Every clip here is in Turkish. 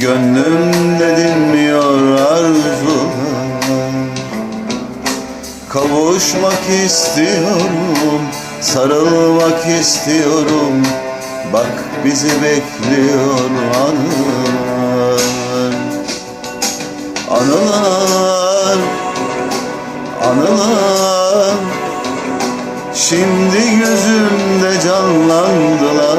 Gönlümde dinmiyor arzular Kavuşmak istiyorum, sarılmak istiyorum. Bak bizi bekliyor anılar. Anılar, anılar. Şimdi gözümde canlandılar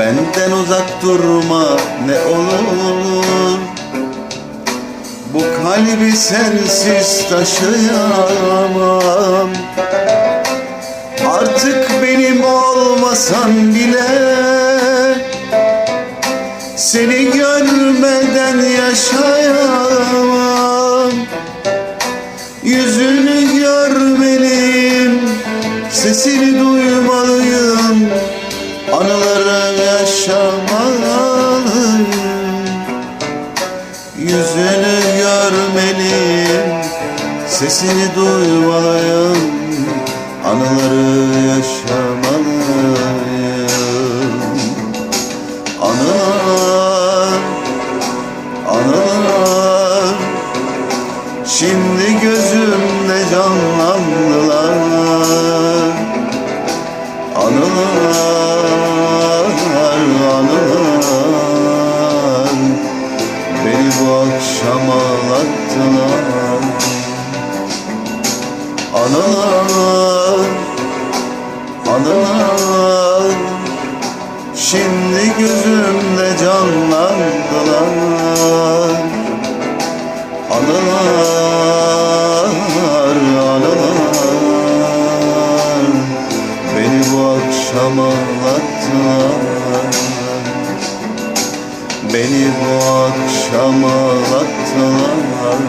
Benden uzak durma ne olur. Bu kalbi sensiz taşıyamam. Artık benim olmasan bile Seni görmeden yaşayamam. Yüzünü görmeliyim Sesini duymalıyım yaşamalıyım Yüzünü görmeliyim Sesini duymalıyım. Anıları yaşamalıyım Anılar Anılar. Şimdi gözümde canlandılar. Anılar, ağlattılar Beni bu akşam ağlattılar.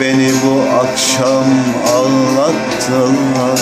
Beni bu akşam ağlattılar